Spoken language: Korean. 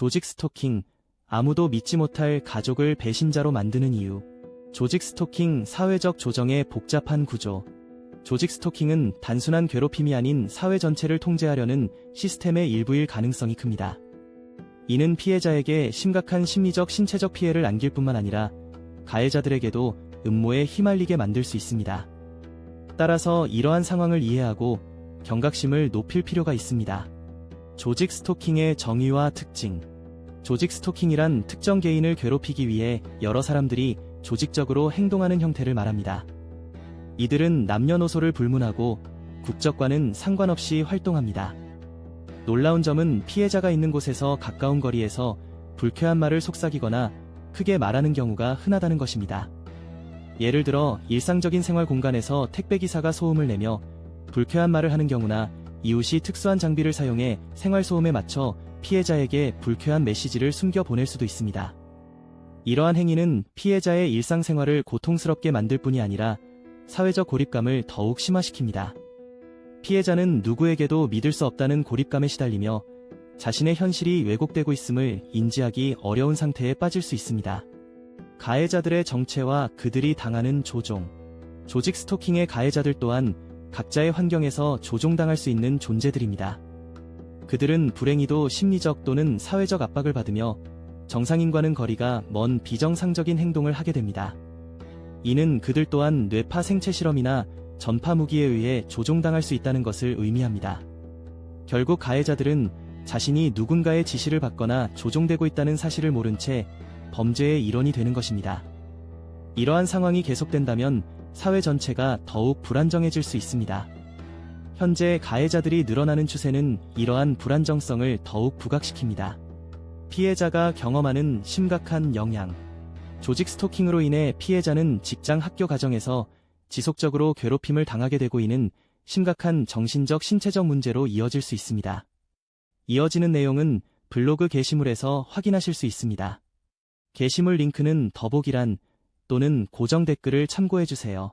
조직 스토킹, 아무도 믿지 못할 가족을 배신자로 만드는 이유. 조직 스토킹 사회적 조정의 복잡한 구조. 조직 스토킹은 단순한 괴롭힘이 아닌 사회 전체를 통제하려는 시스템의 일부일 가능성이 큽니다. 이는 피해자에게 심각한 심리적 신체적 피해를 안길 뿐만 아니라 가해자들에게도 음모에 휘말리게 만들 수 있습니다. 따라서 이러한 상황을 이해하고 경각심을 높일 필요가 있습니다. 조직 스토킹의 정의와 특징. 조직 스토킹이란 특정 개인을 괴롭히기 위해 여러 사람들이 조직적으로 행동하는 형태를 말합니다. 이들은 남녀노소를 불문하고 국적과는 상관없이 활동합니다. 놀라운 점은 피해자가 있는 곳에서 가까운 거리에서 불쾌한 말을 속삭이거나 크게 말하는 경우가 흔하다는 것입니다. 예를 들어 일상적인 생활 공간에서 택배기사가 소음을 내며 불쾌한 말을 하는 경우나 이웃이 특수한 장비를 사용해 생활소음에 맞춰 피해자에게 불쾌한 메시지를 숨겨 보낼 수도 있습니다. 이러한 행위는 피해자의 일상생활을 고통스럽게 만들 뿐이 아니라 사회적 고립감을 더욱 심화시킵니다. 피해자는 누구에게도 믿을 수 없다는 고립감에 시달리며 자신의 현실이 왜곡되고 있음을 인지하기 어려운 상태에 빠질 수 있습니다. 가해자들의 정체와 그들이 당하는 조종. 조직 스토킹의 가해자들 또한 각자의 환경에서 조종당할 수 있는 존재들입니다. 그들은 불행히도 심리적 또는 사회적 압박을 받으며 정상인과는 거리가 먼 비정상적인 행동을 하게 됩니다. 이는 그들 또한 뇌파 생체 실험이나 전파 무기에 의해 조종당할 수 있다는 것을 의미합니다. 결국 가해자들은 자신이 누군가의 지시를 받거나 조종되고 있다는 사실을 모른 채 범죄의 일원이 되는 것입니다. 이러한 상황이 계속된다면 사회 전체가 더욱 불안정해질 수 있습니다. 현재 가해자들이 늘어나는 추세는 이러한 불안정성을 더욱 부각시킵니다. 피해자가 경험하는 심각한 영향. 조직 스토킹으로 인해 피해자는 직장 학교 가정에서 지속적으로 괴롭힘을 당하게 되고 있는 심각한 정신적 신체적 문제로 이어질 수 있습니다. 이어지는 내용은 블로그 게시물에서 확인하실 수 있습니다. 게시물 링크는 더보기란 또는 고정 댓글을 참고해주세요.